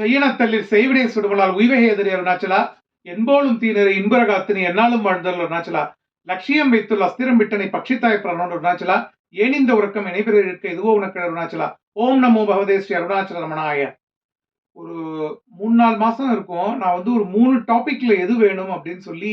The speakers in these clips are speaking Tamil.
செய்யணத்தல்லில் செய்வினை சுடுவலால் உய்வகை எதிரி அருணாச்சலா. என்போலும் தீனரை இன்புரகாத்தினி என்னாலும் வாழ்ந்தல் அருணாச்சலா. லட்சியம் வைத்துள்ள அஸ்திரம் விட்டனை பட்சித்தாய் பிரணோன் அருணாச்சலா. ஏனிந்த உறக்கம் இணைபெறிருக்க இதுவோ உனக்கு அருணாச்சலா. ஓம் நமோ பகவதே ஸ்ரீ அருணாச்சல ரமணாய ஒரு மூணு நாலு மாசம் இருக்கும். நான் வந்து ஒரு மூணு டாபிக்ல எது வேணும் அப்படின்னு சொல்லி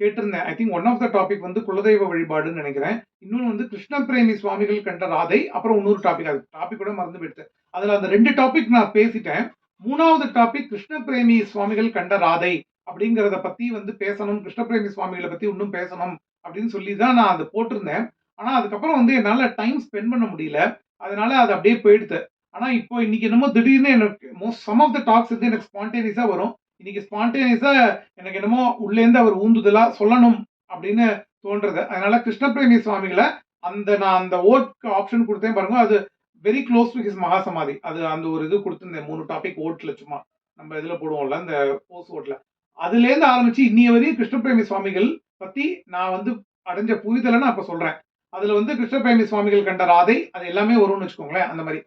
கேட்டிருந்தேன். I think one of the topic வந்து குலதெய்வ வழிபாடுன்னு நினைக்கிறேன். இன்னொன்று வந்து கிருஷ்ண பிரேமி சுவாமிகள் கண்ட ராதை அப்புறம் இன்னொரு டாபிக் அது டாபிக் கூட மறந்து விடுத்தேன் அதில் அந்த ரெண்டு டாபிக் நான் பேசிட்டேன். மூணாவது டாபிக் கிருஷ்ணபிரேமி சுவாமிகள் கண்ட ராதை அப்படிங்கிறத பத்தி வந்து பேசணும். கிருஷ்ணபிரேமி சுவாமிகளை பத்தி இன்னும் பேசணும் அப்படின்னு சொல்லி தான் நான் அதை போட்டிருந்தேன். ஆனா அதுக்கப்புறம் வந்து என்னால் டைம் ஸ்பெண்ட் பண்ண முடியல. அதனால அது அப்படியே போயிடுது. ஆனா இப்போ இன்னைக்கு என்னமோ திடீர்னு எனக்கு most some of the talks வந்து எனக்கு ஸ்பான்டேனியஸா வரும். இன்னைக்கு ஸ்பான்டேனியஸா எனக்கு என்னமோ உள்ளேருந்து அவர் ஊந்துதலா சொல்லணும் அப்படின்னு தோன்றது. அதனால கிருஷ்ணபிரேமி சுவாமிகளை அந்த நான் அந்த ஓட்க்கு ஆப்ஷன் கொடுத்தேன் பாருங்க. அது very close to his mahasamadhi அது அந்த ஒரு இது கொடுத்துருந்தேன் மூணு டாபிக் ஓட்டில் சும்மா. நம்ம இதில் போடுவோம்ல இந்த போஸ் ஓட்டில். அதுலேருந்து ஆரம்பிச்சு இன்னைய வரையும் கிருஷ்ணபிரேமி சுவாமிகள் பற்றி நான் வந்து அடைஞ்ச புரிதலை நான் இப்போ சொல்கிறேன் அதில் வந்து கிருஷ்ணபிரேமி சுவாமிகள் கண்ட ராதை அது எல்லாமே வரும்னு வச்சுக்கோங்களேன் அந்த மாதிரி.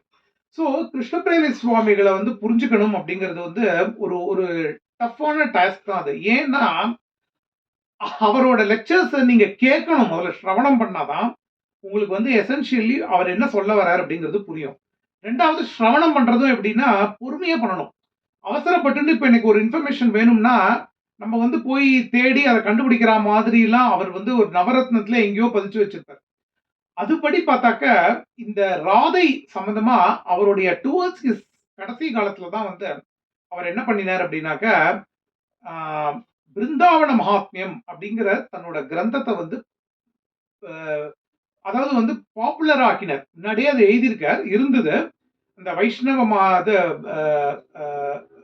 ஸோ கிருஷ்ணபிரேமி சுவாமிகளை வந்து புரிஞ்சுக்கணும் அப்படிங்கிறது வந்து ஒரு ஒரு டஃப்பான டாஸ்க் தான் அது. ஏன்னா அவரோட லெக்சர்ஸை நீங்கள் கேட்கணும் முதல்ல ஸ்ரவணம் பண்ணாதான் உங்களுக்கு வந்து எசென்ஷியலி அவர் என்ன சொல்ல வரார் அப்படிங்கிறது புரியும். ரெண்டாவது ஸ்ரவணம் பண்ணுறதும் எப்படின்னா பொறுமையாக பண்ணணும். அவசரப்பட்டுன்னு இப்போ எனக்கு ஒரு இன்ஃபர்மேஷன் வேணும்னா நம்ம வந்து போய் தேடி அதை கண்டுபிடிக்கிற மாதிரிலாம் அவர் வந்து ஒரு நவரத்னத்தில் எங்கேயோ பதிச்சு வச்சிருப்பார். அதுபடி பார்த்தாக்க இந்த ராதை சம்மந்தமாக அவருடைய டுவர்ட்ஸ் இஸ் கடைசி காலத்துல தான் வந்து அவர் என்ன பண்ணினார் அப்படின்னாக்க பிருந்தாவன மகாத்மியம் அப்படிங்கிற தன்னோட கிரந்தத்தை வந்து அதாவது வந்து பாப்புலர் ஆக்கினர். முன்னாடியே அதை எழுதியிருக்கார். இருந்தது. இந்த வைஷ்ணவ மா-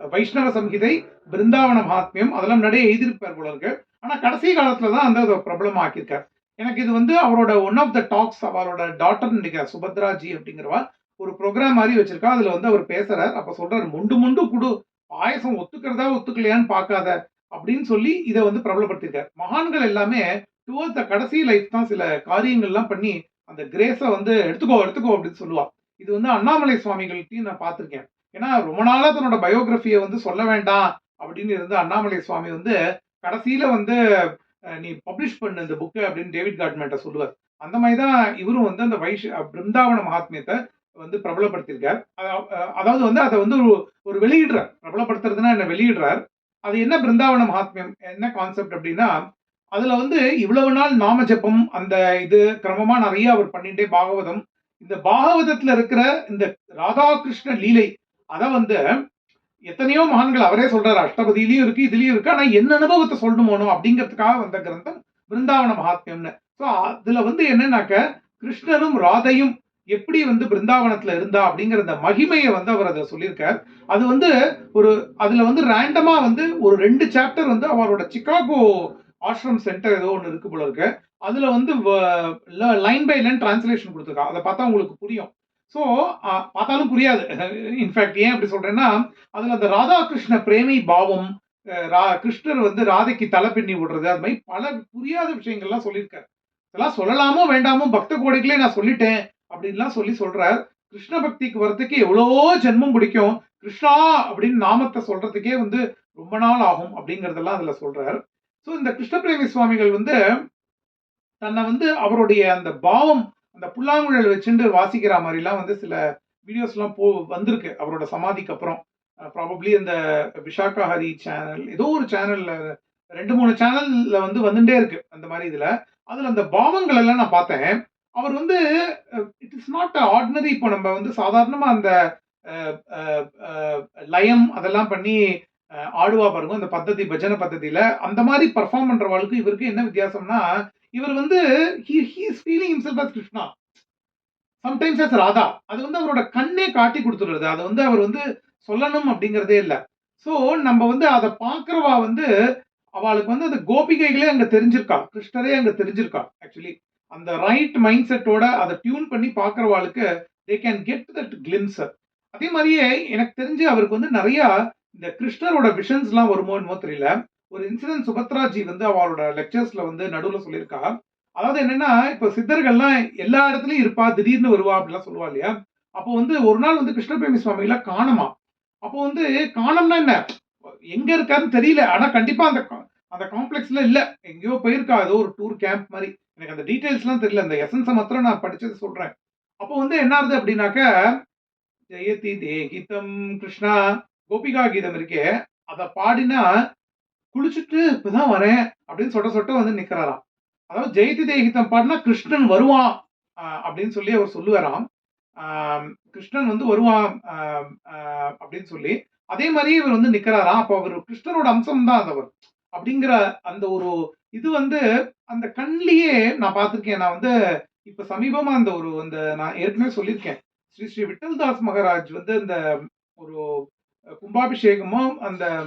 வைஷ்ணவ சம்ஹிதை பிருந்தாவன மகாத்மியம் அதெல்லாம் முன்னாடியே எழுதியிருப்பார் போல இருக்கு. ஆனால் கடைசி காலத்தில் தான் அந்த அதை ஆக்கியிருக்கார். எனக்கு இது வந்து அவரோட ஒன் ஆஃப் த டாக்ஸ் அவரோட டாக்டர் நினைக்கிறார் சுபத்ராஜி அப்படிங்கிறவா ஒரு ப்ரோக்ராம் மாதிரி வச்சிருக்கா. அதில் வந்து அவர் பேசுறார். அப்போ சொல்றாரு முண்டு முண்டு குடு. பாயசம் ஒத்துக்கிறதா ஒத்துக்கலையான்னு பார்க்காத. அப்படின்னு சொல்லி இதை வந்து பிரபலப்படுத்தியிருக்கார். மகான்கள் எல்லாமே டுவர்ட்ஸ் த கடைசி லைஃப் தான் சில காரியங்கள்லாம் பண்ணி அந்த கிரேஸை வந்து எடுத்துக்கோ எடுத்துக்கோ அப்படின்னு சொல்லுவா. இது வந்து அண்ணாமலை சுவாமிகள்ட்டையும் நான் பார்த்துருக்கேன். ஏன்னா ரொம்ப நாளாக தன்னோட பயோகிராஃபியை வந்து சொல்ல வேண்டாம் அப்படின்னு இருந்த அண்ணாமலை சுவாமி வந்து கடைசியில் வந்து நீ பப்ளிஷ் பண்ணு இந்த புக்கு அப்படின்னு டேவிட் கார்ட்மெண்ட்டை சொல்லுவார். அந்த மாதிரி தான் இவரும் வந்து அந்த வைஷ் பிருந்தாவன மகாத்மியத்தை வந்து பிரபலப்படுத்தியிருக்கார். அதாவது வந்து அதை வந்து ஒரு ஒரு வெளியிடுறார். பிரபலப்படுத்துறதுன்னா என்ன? வெளியிடுறார். அது என்ன பிருந்தாவன மகாத்மியம்? என்ன கான்செப்ட் அப்படின்னா அதில் வந்து இவ்வளவு நாள் நாம ஜெபம் அந்த இது கிரமமாக நிறைய அவர் பண்ணிட்டே பாகவதம். இந்த பாகவதத்தில் இருக்கிற இந்த ராதாகிருஷ்ண லீலை அதை வந்து எத்தனையோ மகான்கள் அவரே சொல்றாரு. அஷ்டபதியிலையும் இருக்கு இதுலயும் இருக்கு. ஆனா என்ன அனுபவத்தை சொல்லணுமோனோ? அப்படிங்கிறதுக்காக வந்த கிரந்தம் பிருந்தாவன மகாத்மியம்னு. ஸோ அதுல வந்து என்னன்னாக்க கிருஷ்ணரும் ராதையும் எப்படி வந்து பிருந்தாவனத்துல இருந்தா? அப்படிங்கிற அந்த மகிமையை வந்து அவர் அதை சொல்லியிருக்கார். அது வந்து ஒரு அதுல வந்து ரேண்டமா வந்து ஒரு ரெண்டு சாப்டர் வந்து அவரோட சிக்காகோ ஆஷ்ரம் சென்டர் ஏதோ ஒன்று இருக்கு போல இருக்கு. அதில் வந்து லைன் பை லைன் டிரான்ஸ்லேஷன் கொடுத்துருக்கா. அதை பார்த்தா உங்களுக்கு புரியும். ஸோ பார்த்தாலும் புரியாது. இன்ஃபேக்ட் ஏன் அப்படி சொல்கிறேன்னா அதில் அந்த ராதாகிருஷ்ண பிரேமி பாவம் ரா- கிருஷ்ணர் வந்து ராதைக்கு தலை பின்னி விடுறது அது மாதிரி பல புரியாத விஷயங்கள்லாம் சொல்லியிருக்காரு. இதெல்லாம் சொல்லலாமோ வேண்டாமோ பக்த கோடைகளே நான் சொல்லிட்டேன் அப்படின்லாம் சொல்லி சொல்கிறார் கிருஷ்ண பக்திக்கு வர்றதுக்கு எவ்வளோ ஜென்மம் பிடிக்கும். கிருஷ்ணா அப்படின்னு நாமத்தை சொல்கிறதுக்கே வந்து ரொம்ப நாள் ஆகும் அப்படிங்கிறதெல்லாம் அதில் சொல்கிறார் ஸோ இந்த கிருஷ்ணபிரேமி சுவாமிகள் வந்து தன்னை வந்து அவருடைய அந்த பாவம் அந்த புல்லாங்குழல் வச்சுட்டு வாசிக்கிற மாதிரிலாம் வந்து சில வீடியோஸ்லாம் போ வந்திருக்கு. அவரோட சமாதிக்கு அப்புறம். ப்ராபப்ளி இந்த விஷாக்கா ஹரி சேனல் ஏதோ ஒரு சேனல்ல ரெண்டு மூணு சேனல்ல வந்து வந்துட்டே இருக்கு அந்த மாதிரி இதுல. அதுல அந்த பாவங்கள் எல்லாம் நான் பார்த்தேன். அவர் வந்து இட் இஸ் நாட் ஆர்டினரி இப்போ நம்ம வந்து சாதாரணமா அந்த லயம் அதெல்லாம் பண்ணி ஆடுவா பாருங்க இந்த பத்ததி பஜன பத்ததியில அந்த மாதிரி பர்ஃபார்ம் பண்றவாளுக்கு இவருக்கு என்ன வித்தியாசம்னா இவர் வந்து feeling himself as Krishna sometimes as Radha அது வந்து அவரோட கண்ணே காட்டி கொடுத்துடுறது. அதை வந்து அவர் வந்து சொல்லணும் அப்படிங்கிறதே இல்லை. ஸோ நம்ம வந்து அதை பார்க்குறவா வந்து அவளுக்கு வந்து அந்த கோபிகைகளே அங்கே தெரிஞ்சிருக்கா. கிருஷ்ணரே அங்கே தெரிஞ்சிருக்கா ஆக்சுவலி அந்த ரைட் மைண்ட் செட்டோட அதை டியூன் பண்ணி பார்க்குறவாளுக்கு they can get that glimpse அதே மாதிரியே எனக்கு தெரிஞ்சு அவருக்கு வந்து நிறையா இந்த கிருஷ்ணரோட விஷன்ஸ்லாம் வருமோ என்னமோ தெரியல. ஒரு இன்சிடென்ட் சுபத்ராஜி வந்து அவளோட லெக்சர்ஸ்ல வந்து நடுவில் சொல்லியிருக்கா. அதாவது என்னன்னா இப்ப சித்தர்கள்லாம் எல்லா இடத்துலயும் இருப்பா திடீர்னு வருவா அப்படிலாம் சொல்லுவா இல்லையா? அப்போ வந்து ஒரு நாள் வந்து கிருஷ்ணபிரேமி சுவாமிகளை காணமா? அப்போ வந்து காணம்னா என்ன? எங்க இருக்காருன்னு தெரியல. ஆனா கண்டிப்பா அந்த கா- அந்த காம்ப்ளெக்ஸ்ல இல்ல. எங்கேயோ போயிருக்கா. ஏதோ ஒரு டூர் கேம்ப் மாதிரி. எனக்கு அந்த டீட்டெயில்ஸ்லாம் தெரியல. அந்த எசன்ஸை மாத்திரம் நான் படிச்சது சொல்றேன். அப்போ வந்து என்ன ஆகுது அப்படின்னாக்க ஜெயதி தேகிதம் கிருஷ்ணா கோபிகா கீதம் இருக்கே அதை பாடினா குளிச்சுட்டு இப்பதான் வரேன் அப்படின்னு சொட்ட சொட்ட வந்து நிக்கிறாராம். அதாவது ஜெயதி தேகிதம் பாடினா கிருஷ்ணன் வருவான் அப்படின்னு சொல்லி அவர் சொல்லுவாராம். கிருஷ்ணன் வந்து வருவான் அப்படின்னு சொல்லி அதே மாதிரி இவர் வந்து நிக்கிறாராம். அப்போ அவர் கிருஷ்ணனோட அம்சம் தான் அவர். அப்படிங்கிற அந்த ஒரு இது வந்து அந்த கண்ணிலேயே நான் பார்த்துருக்கேன். நான் வந்து இப்ப சமீபமா அந்த ஒரு அந்த நான் ஏற்கனவே சொல்லியிருக்கேன். ஸ்ரீ ஸ்ரீ விட்டல்தாஸ் மகாராஜ் வந்து அந்த ஒரு கும்பாபிஷேகமும் அந்த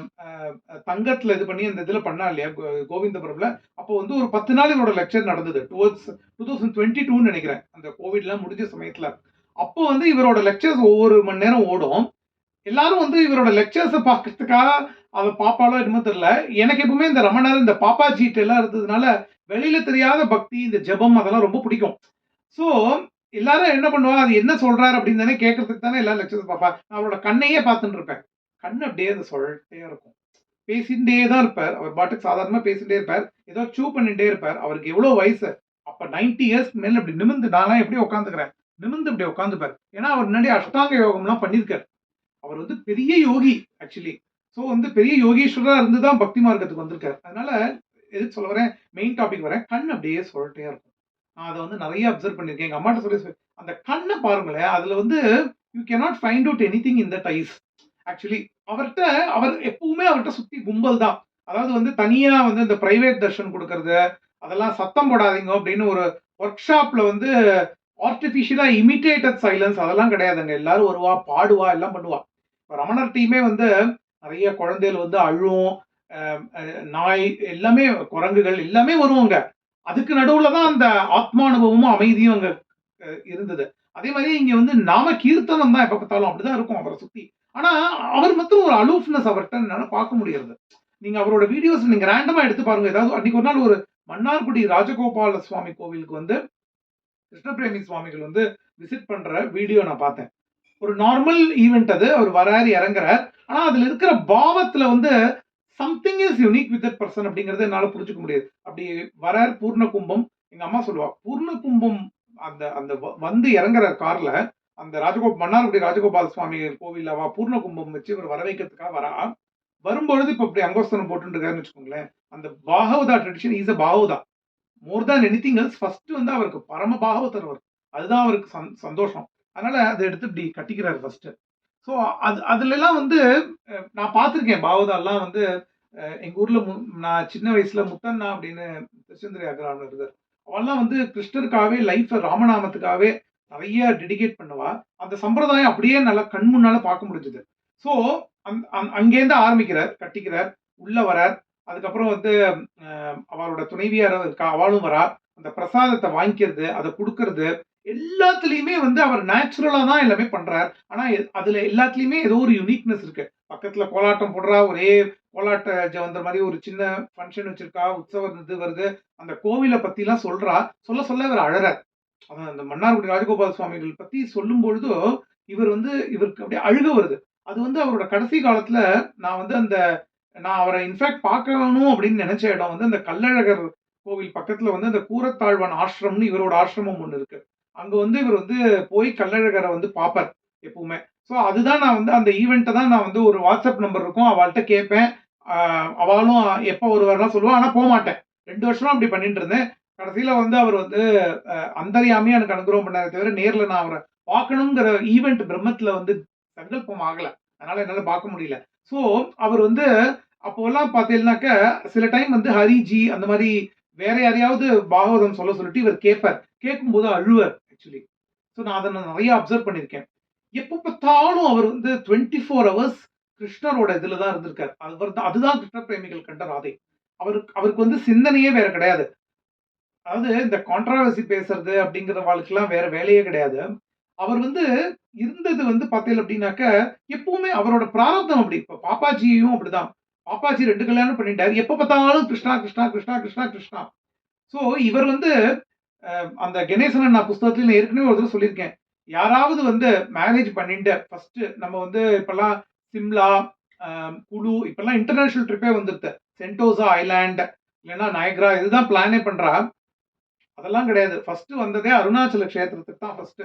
தங்கத்தில் இது பண்ணி அந்த இதில் பண்ணா இல்லையா கோ- கோவிந்தபுரம்ல. அப்போ வந்து ஒரு பத்து நாள் இவரோட லெக்சர் நடந்தது. டுவர்ட்ஸ் டூ தௌசண்ட் டுவெண்ட்டி டூன்னு நினைக்கிறேன். அந்த கோவிட்லாம் முடிஞ்ச சமயத்தில். அப்போ வந்து இவரோட லெக்சர்ஸ் ஒவ்வொரு மணி நேரம் ஓடும். எல்லாரும் வந்து இவரோட லெக்சர்ஸை பார்க்கறதுக்காக அதை பாப்பாலோ என்னமோ தெரியல. எனக்கு எப்பவுமே இந்த ரமணர் இந்த பாப்பா ஜீட் எல்லாம் இருந்ததுனால வெளியில தெரியாத பக்தி இந்த ஜெபம் அதெல்லாம் ரொம்ப பிடிக்கும். ஸோ எல்லாரும் என்ன பண்ணுவாங்க? அது என்ன சொல்றாரு அப்படின்னு தானே கேட்கறதுக்கு தானே எல்லா லட்சத்தை பார்ப்பா. நான் அவரோட கண்ணையே பார்த்துட்டு இருப்பேன். கண் அப்படியே அது சொல்லிட்டே இருக்கும். பேசிகிட்டே தான் இருப்பார். அவர் பாட்டுக்கு சாதாரணமாக பேசிகிட்டே இருப்பார். ஏதோ சூ பண்ணிகிட்டே இருப்பார். அவருக்கு எவ்வளோ வயசு? அப்போ நைன்டி இயர்ஸ்க்கு மேலே இப்படி நிமிந்து நான்லாம் எப்படி உட்காந்துக்கிறேன் நிமிந்து இப்படி உட்காந்துப்பார் ஏன்னா அவர் முன்னாடி அஷ்டாங்க யோகம்லாம் பண்ணியிருக்காரு. அவர் வந்து பெரிய யோகி ஆக்சுவலி ஸோ வந்து பெரிய யோகீஸ்வரராக இருந்து தான் பக்தி மார்க்கத்துக்கு வந்திருக்கார். அதனால எதுக்கு சொல்ல வரேன்? மெயின் டாபிக் வரேன். கண் அப்படியே சொல்லிட்டே இருக்கும். அதை வந்து நிறைய அப்சர்வ் பண்ணியிருக்கேன். எங்கள் அம்மாட்ட சொல்லி அந்த கண்ணை பாருங்களேன் அதில் வந்து you cannot find out anything in the eyes actually அவர்கிட்ட அவர் எப்பவுமே அவர்கிட்ட சுற்றி கும்பல் தான். அதாவது வந்து தனியாக வந்து இந்த ப்ரைவேட் தர்ஷன் கொடுக்கறது அதெல்லாம் சத்தம் போடாதீங்க அப்படின்னு ஒரு ஒர்க் ஷாப்பில் வந்து ஆர்டிஃபிஷியலாக இமிட்டேட்டட் சைலன்ஸ் அதெல்லாம் கிடையாதுங்க. எல்லாரும் வருவா பாடுவா எல்லாம் பண்ணுவா. இப்போ ரமணர் டீமே வந்து நிறைய குழந்தைகள் வந்து அழும் நாய் எல்லாமே குரங்குகள் எல்லாமே வருவாங்க. அதுக்கு நடுவுல தான் அந்த ஆத்மானுபவமும் அமைதியும் அங்க இருந்தது. அதே மாதிரி இங்க வந்து நாம கீர்த்தனம் தான் எப்ப பார்த்தாலும் அப்படிதான் இருக்கும் அவரை சுத்தி. ஆனா அவர் மட்டும் ஒரு அலூஃப்னஸ் அவர்கிட்ட என்னால பார்க்க முடியாது நீங்க அவரோட வீடியோஸ் நீங்க ரேண்டமா எடுத்து பாருங்க. ஏதாவது அன்னைக்கு ஒரு நாள் ஒரு மன்னார்குடி ராஜகோபால சுவாமி கோவிலுக்கு வந்து கிருஷ்ணபிரேமி சுவாமிகள் வந்து விசிட் பண்ற வீடியோ நான் பார்த்தேன். ஒரு நார்மல் ஈவெண்ட் அது. அவர் வராரு இறங்குறார். ஆனா அதுல இருக்கிற பாவத்துல வந்து something is unique with that person அப்படிங்கிறத என்னால் புரிஞ்சுக்க முடியாது. அப்படி வரார் பூர்ண கும்பம் எங்கள் அம்மா சொல்லுவா பூர்ண கும்பம் அந்த அந்த வந்து இறங்குற காரில் அந்த ராஜகோப் மன்னார்குடி ராஜகோபால் சுவாமி கோவில்ல வா பூர்ண கும்பம் வச்சு இவர் வர வைக்கிறதுக்காக வரா. வரும்பொழுது இப்போ இப்படி அங்கோஸ்தனம் போட்டுருக்காருன்னு வச்சுக்கோங்களேன் அந்த Bhagavata tradition is a Bhagavata. More than anything else first வந்து அவருக்கு பரம பாகவதர் அவர். அதுதான் அவருக்கு சந்- சந்தோஷம். அதனால அதை எடுத்து இப்படி கட்டிக்கிறார் ஃபர்ஸ்ட் ஸோ அது அதுலலாம் வந்து நான் பார்த்துருக்கேன் பாவதாலாம் வந்து எங்கள் ஊரில் மு- நான் சின்ன வயசில் முத்தண்ணா அப்படின்னு திருச்செந்துரை அகராமன் இருந்தார். அவெல்லாம் வந்து கிருஷ்ணருக்காகவே லைஃப்பை ராமநாமத்துக்காகவே நிறைய டெடிகேட் பண்ணுவா. அந்த சம்பிரதாயம் அப்படியே நல்லா கண் முன்னால் பார்க்க முடிஞ்சது. ஸோ அந் அங்கேருந்து ஆரம்பிக்கிறார் கட்டிக்கிறார் உள்ளே வரார். அதுக்கப்புறம் வந்து அவளோட அவரோட துணைவியார் இருக்கா அவளும் வரா. அந்த பிரசாதத்தை வாங்கிக்கிறது அதை கொடுக்கறது எல்லாத்துலேயுமே வந்து அவர் நேச்சுரலாக தான் எல்லாமே பண்ணுறார் ஆனால் அதில் எல்லாத்துலேயுமே ஏதோ ஒரு யுனிக்னஸ் இருக்கு. பக்கத்தில் கோலாட்டம் போடுறா ஒரே கோலாட்ட ஜவந்தர் மாதிரி ஒரு சின்ன ஃபங்க்ஷன் வச்சிருக்கா உற்சவம் இது வருது. அந்த கோவிலை பற்றிலாம் சொல்கிறா சொல்ல சொல்ல இவர் அழறார். அதான் அந்த மன்னார்குடி ராஜகோபால சுவாமிகள் பற்றி சொல்லும் பொழுது இவர் வந்து இவருக்கு அப்படியே அழுக வருது. அது வந்து அவரோட கடைசி காலத்தில் நான் வந்து அந்த நான் அவரை இன்ஃபேக்ட் பார்க்கணும் அப்படின்னு நினைச்ச இடம் வந்து அந்த கள்ளழகர் கோவில் பக்கத்துல வந்து அந்த கூரத்தாழ்வான் ஆசிரமம்னு இவரோட ஆசிரமம் ஒன்று இருக்கு. அங்க வந்து இவர் வந்து போய் கள்ளழகரை வந்து பார்ப்பார் எப்பவுமே. ஸோ அதுதான் நான் வந்து அந்த ஈவெண்ட்டை தான் நான் வந்து ஒரு வாட்ஸ்அப் நம்பர் இருக்கும். அவள்கிட்ட கேட்பேன். அவளும் எப்போ வருவார்லாம் சொல்லுவாள் ஆனால் போக மாட்டேன். ரெண்டு வருஷமா அப்படி பண்ணிட்டு இருந்தேன். கடைசியில் வந்து அவர் வந்து அந்தரியாமையும் எனக்கு அனுகிரகம் பண்ணாரே தவிர நேரில் நான் அவரை பார்க்கணுங்கிற ஈவெண்ட் பிரம்மத்தில் வந்து சங்கல்பம் ஆகலை. அதனால் என்னால் பார்க்க முடியல. ஸோ அவர் வந்து அப்போல்லாம் பார்த்தீங்கன்னாக்க சில டைம் வந்து ஹரிஜி அந்த மாதிரி வேற யாரையாவது பாகவதம் சொல்ல சொல்லிட்டு இவர் கேட்பார். கேட்கும்போது அழுவர். ஆக்சுவலி ஸோ நான் அதை நான் நிறைய அப்சர்வ் பண்ணியிருக்கேன். எப்போ பார்த்தாலும் அவர் வந்து டுவெண்ட்டி ஃபோர் ஹவர்ஸ் கிருஷ்ணரோட இதில் தான் இருந்திருக்கார். அவர் தான் அதுதான் கிருஷ்ண பிரேமிகள் கண்ட ராதை. அவருக்கு அவருக்கு வந்து சிந்தனையே வேற கிடையாது. அதாவது இந்த கான்ட்ராவர்சி பேசுறது அப்படிங்கிற வாழ்க்கெல்லாம் வேற வேலையே கிடையாது. அவர் வந்து இருந்தது வந்து பார்த்தீங்க அப்படின்னாக்க எப்பவுமே அவரோட பிரார்த்தம் அப்படி. இப்போ பாப்பாஜியும் அப்படிதான். பாப்பாஜி ரெண்டு கல்யாணம் பண்ணிட்டார். எப்போ பார்த்தாலும் கிருஷ்ணா கிருஷ்ணா கிருஷ்ணா கிருஷ்ணா கிருஷ்ணா. ஸோ இவர் வந்து அந்த கணேசன் நான் புஸ்தகத்துல நான் ஏற்கனவே ஒரு தடவை சொல்லியிருக்கேன். யாராவது வந்து மேரேஜ் பண்ணிட்டு ஃபர்ஸ்ட் நம்ம வந்து இப்பெல்லாம் சிம்லா குழு இப்போல்லாம் இப்பெல்லாம் இன்டர்நேஷனல் ட்ரிப்பே வந்துருது சென்டோசா ஐலாண்ட் இல்லைன்னா நயக்ரா இதுதான் பிளானே பண்றா. அதெல்லாம் கிடையாது. ஃபர்ஸ்ட் வந்ததே அருணாச்சல க்ஷேத்திரத்துக்கு தான் ஃபர்ஸ்ட்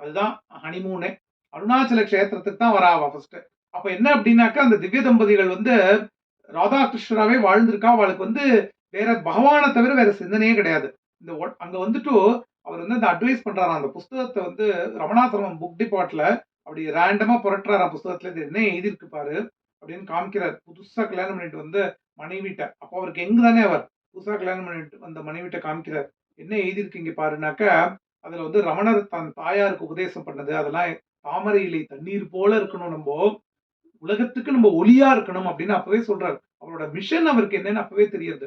அதுதான் ஹனிமூனு அருணாச்சல க்ஷேத்திரத்துக்கு தான் வராவா ஃபர்ஸ்ட் அப்ப என்ன அப்படின்னாக்கா அந்த திவ்ய தம்பதிகள் வந்து ராதாகிருஷ்ணராவே வாழ்ந்திருக்கா. அவளுக்கு வந்து வேற பகவானை தவிர வேற சிந்தனையே கிடையாது. இந்த அங்க வந்துட்டு அவர் வந்து அந்த அட்வைஸ் பண்றாராம். அந்த புஸ்தகத்தை வந்து ரமணாசிரமம் புக் டிபார்ட்ல அப்படி ரேண்டமா புரட்டுறாராம் புஸ்தகத்துல. இது என்ன எழுதியிருக்கு பாரு அப்படின்னு காமிக்கிறார். புதுசா கல்யாணம் பண்ணிட்டு வந்து மனைவிட்ட. அப்போ அவருக்கு எங்க தானே அவர்? புதுசா கல்யாணம் பண்ணிட்டு வந்த மனைவிட்ட காமிக்கிறார். என்ன எழுதியிருக்கீங்க பாருனாக்கா அதுல வந்து ரமணர் தன் தாயாருக்கு உபதேசம் பண்ணது. அதெல்லாம் தாமரை இலை தண்ணீர் போல இருக்கணும் நம்ம. உலகத்துக்கு நம்ம ஒளியா இருக்கணும் அப்படின்னு அப்பவே சொல்றாரு. அவரோட மிஷன் அவருக்கு என்னன்னு அப்பவே தெரியுது.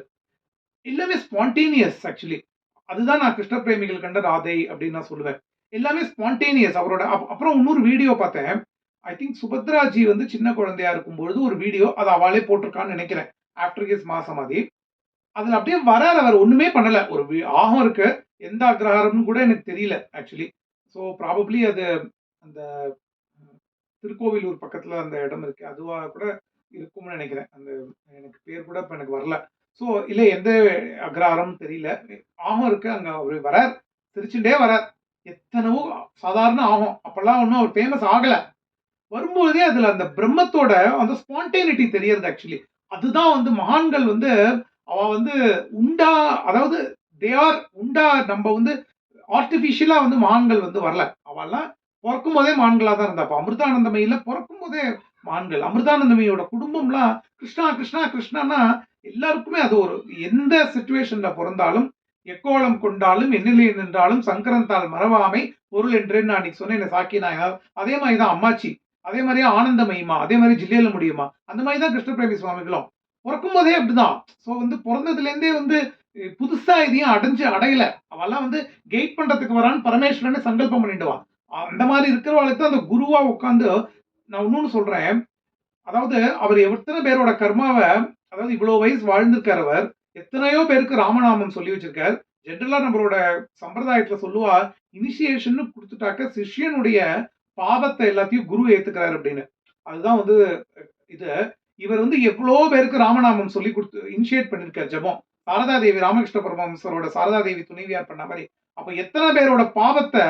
எல்லாமே ஸ்பான்டேனியஸ் ஆக்சுவலி அதுதான் நான் கிருஷ்ண பிரேமிகள் கண்ட ராதை அப்படின்னு நான் சொல்லுவேன். எல்லாமே ஸ்பான்டேனியஸ் அவரோட அப்புறம் இன்னொரு வீடியோ பார்த்தேன். ஐ திங்க் சுபத்ராஜி வந்து சின்ன குழந்தையா இருக்கும்பொழுது ஒரு வீடியோ அது அவளே போட்டிருக்கான்னு நினைக்கிறேன். After his mahasamadhi. அதில் அப்படியே வரார். அவர் ஒன்றுமே பண்ணலை. ஒரு வி- ஆகம் இருக்கு. எந்த அக்ரஹாரம்னு கூட எனக்கு தெரியல ஆக்சுவலி ஸோ ப்ராபப்ளி அது அந்த திருக்கோவிலூர் பக்கத்தில் அந்த இடம் இருக்கு. அதுவாக கூட இருக்கும்னு நினைக்கிறேன். அந்த எனக்கு பேர் கூட இப்போ எனக்கு வரல. ஸோ இல்லை எந்த அக்ரஹாரம் தெரியல. ஆகம் இருக்கு அங்கே அவர் வரார். சிரிச்சுட்டே வரார். எத்தனவோ சாதாரண ஆகும். அப்பெல்லாம் ஒன்றும் அவர் ஃபேமஸ் ஆகலை. வரும்போதே அதில் அந்த பிரம்மத்தோட அந்த ஸ்பான்டேனிட்டி தெரியறது ஆக்சுவலி அதுதான் வந்து மகான்கள் வந்து அவ வந்து உண்டா அதாவது தே ஆர் உண்டா நம்ம வந்து ஆர்டிஃபிஷியலாக வந்து மகான்கள் வந்து வரல. அவெல்லாம் பிறக்கும் போதே மான்களாக தான் இருந்தா. அப்ப அமிர்தானந்தமயில பிறக்கும் போதே மான்கள் அமிர்தானந்தமையோட குடும்பம்லாம் கிருஷ்ணா கிருஷ்ணா கிருஷ்ணானா எல்லாருக்குமே அது ஒரு எந்த சுச்சுவேஷன்ல பிறந்தாலும் எக்கோளம் கொண்டாலும் எண்ணிலே நின்றாலும் சங்கரந்தால் மறவாமை பொருள் என்றேன்னு நான் அன்னைக்கு சொன்னேன் சாக்கி நாயனார் அதே மாதிரி தான் அம்மாச்சி. அதே மாதிரியே ஆனந்தமயமா அதே மாதிரி ஜில்லையில முடியுமா அந்த மாதிரி தான் கிருஷ்ணபிரேமி சுவாமிகளும். பிறக்கும் போதே அப்படிதான். ஸோ வந்து பிறந்ததுலேருந்தே வந்து புதுசா இதையும் அடைஞ்சு அடையல. அவெல்லாம் வந்து கெயிட் பண்றதுக்கு வரான்னு பரமேஸ்வரன் சங்கல்பம் பண்ணிடுவான் அந்த மாதிரி இருக்கிறவளுக்கு தான் அந்த குருவா உட்காந்து நான் இன்னொன்னு சொல்றேன். அதாவது அவர் எத்தனை பேரோட கர்மாவை அதாவது இவ்வளவு வயசு வாழ்ந்திருக்கார் அவர் எத்தனையோ பேருக்கு ராமநாமம் சொல்லி வச்சிருக்கார். ஜென்ரலா நம்மளோட சம்பிரதாயத்துல சொல்லுவா இனிஷியேஷன் கொடுத்துட்டாக்க சிஷ்யனுடைய பாவத்தை எல்லாத்தையும் குரு ஏத்துக்கிறாரு அப்படின்னு. அதுதான் வந்து இது. இவர் வந்து எவ்வளோ பேருக்கு ராமநாமம் சொல்லி கொடுத்து இனிஷியேட் பண்ணிருக்கார் ஜெபம். சாரதா தேவி ராமகிருஷ்ண பரமஹம்சரோட சாரதா தேவி துணைவியார் பண்ண மாதிரி. அப்ப எத்தனை பேரோட பாவத்தை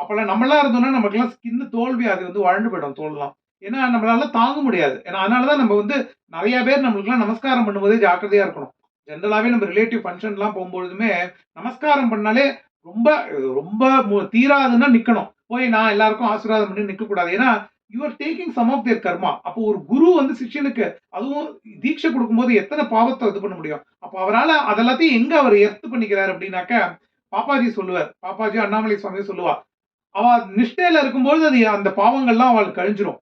அப்பெல்லாம் நம்மளா இருந்தோம்னா நமக்கெல்லாம் ஸ்கின் தோல்வி அது வந்து வாழ்ந்து போயிடும் தோல்லாம். ஏன்னா நம்மளால தாங்க முடியாது. ஏன்னா அதனாலதான் நம்ம வந்து நிறைய பேர் நம்மளுக்குலாம் நமஸ்காரம் பண்ணும்போதே ஜாக்கிரதையா இருக்கணும். ஜென்ரலாவே நம்ம ரிலேட்டிவ் ஃபங்க்ஷன்லாம் போகும்பொழுதுமே நமஸ்காரம் பண்ணாலே ரொம்ப ரொம்ப தீராதுன்னா நிக்கணும். போய் நான் எல்லாருக்கும் ஆசீர்வாதம் பண்ணி நிக்க கூடாது ஏன்னா you are taking some of their karma அப்போ ஒரு குரு வந்து சிஷ்யனுக்கு அதுவும் தீட்சை கொடுக்கும்போது எத்தனை பாவத்தை இது பண்ண முடியும்? அப்போ அவரால் அதெல்லாத்தையும் எங்க அவர் எர்த்து பண்ணிக்கிறார் அப்படின்னாக்க பாப்பாஜி சொல்லுவார். பாப்பாஜி அண்ணாமலை சுவாமி சொல்லுவா. அவ நிஷ்டையில இருக்கும்போது அது அந்த பாவங்கள்லாம் அவளுக்கு கழிஞ்சிரும்.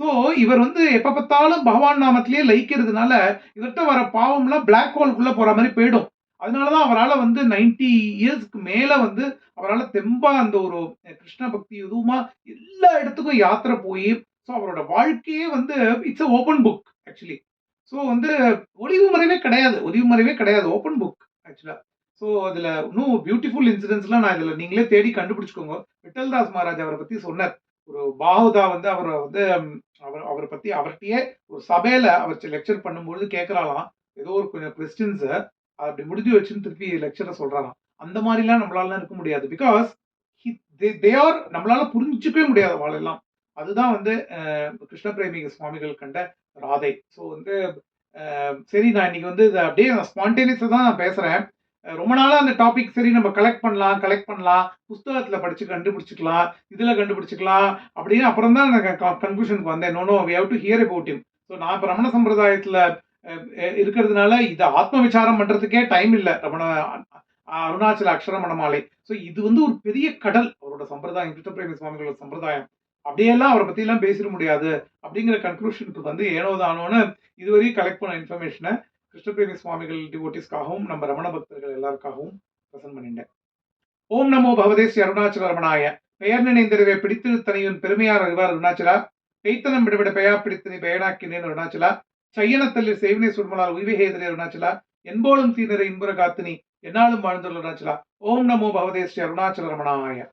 ஸோ இவர் வந்து எப்போ பார்த்தாலும் பகவான் நாமத்திலேயே லயிக்கிறதுனால இவர்கிட்ட வர பாவம்லாம் பிளாக் ஹோல்குள்ளே போகிற மாதிரி போயிடும். அதனாலதான் அவரால் வந்து நைன்டி இயர்ஸ்க்கு மேலே வந்து அவரால் தெம்பாக அந்த ஒரு கிருஷ்ண பக்தி எதுவுமா எல்லா இடத்துக்கும் யாத்திரை போய் ஸோ அவரோட வாழ்க்கையே வந்து it's a open book actually so வந்து ஒளிவு மறைவே கிடையாது ஒளிவு மறைவே கிடையாது ஓப்பன் புக் ஆக்சுவலாக ஸோ அதில் இன்னும் பியூட்டிஃபுல் இன்சிடென்ட்ஸ்லாம் நான் இதில் நீங்களே தேடி கண்டுபிடிச்சுக்கோங்க. விட்டல்தாஸ் மகாராஜ் அவரை பற்றி சொன்னார். ஒரு பாகுதா வந்து அவரை வந்து அவர் அவரை பத்தி அவர்கிட்டயே ஒரு சபையில அவர் லெக்சர் பண்ணும்பொழுது கேட்கறாளாம் ஏதோ ஒரு கொஞ்சம் கொஸ்டின்ஸ் அப்படி முடிஞ்சு வச்சுன்னு திருப்பி லெக்சரை சொல்றாராம் அந்த மாதிரிலாம் நம்மளால இருக்க முடியாது. பிகாஸ் தே ஆர் நம்மளால புரிஞ்சுக்கவே முடியாது அவளெல்லாம் அதுதான் வந்து கிருஷ்ண பிரேமிக சுவாமிகள் கண்ட ராதை. ஸோ வந்து சரி நான் இன்னைக்கு வந்து இதை அப்படியே ஸ்பான்டேனியஸாக தான் நான் பேசுகிறேன் ரொம்ப நாளாக அந்த டாபிக் சரி நம்ம கலெக்ட் பண்ணலாம் கலெக்ட் பண்ணலாம் புஸ்தகத்தில் படித்து கண்டுபிடிச்சிக்கலாம் இதில் கண்டுபிடிச்சிக்கலாம் அப்படின்னு அப்புறம் தான் நான் கன்க்ளூஷனுக்கு வந்தேன். No no we have to hear about him so நான் இப்போ ரமண சம்பிரதாயத்தில் இருக்கிறதுனால இதை ஆத்ம விசாரம் பண்ணுறதுக்கே டைம் இல்லை. ரமண அருணாச்சல அக்ஷரமணமாலை. ஸோ இது வந்து ஒரு பெரிய கடல் அவரோட சம்பிரதாயம் கிருஷ்ணபிரேமி சுவாமிகளோட சம்பிரதாயம். அப்படியெல்லாம் அவரை பற்றிலாம் பேசிட முடியாது. அப்படிங்கிற கன்க்ளூஷனுக்கு வந்து ஏனோ தானோன்னு இதுவரையும் கலெக்ட் பண்ண இன்ஃபர்மேஷனை கிருஷ்ணபிரேமி சுவாமிகள் டிவோட்டிஸ்க்காகவும் நம்ம ரமண பக்தர்கள் எல்லாருக்காகவும் பிரசன் பண்ணிட்டேன். ஓம் நமோ பகவதே ஸ்ரீ அருணாச்சல ரமணாய. பெயர் நினைந்திரவே பிடித்து தனியின் பெருமையார் அறிவார் அருணாச்சலா. பெய்த்தனம் விடவிட பெயா பிடித்தனி பெயனாக்கினேன் அருணாச்சலா. சையனத்தல்லில் செய்வினை சுடுமலால் உய்வகேதரே அருணாச்சலா. என்போலும் தீனரை இன்புற காத்தினி என்னாலும் வாழ்ந்துள்ள அருணாச்சலா. ஓம் நமோ பகவதே ஸ்ரீ அருணாச்சல ரமணாய.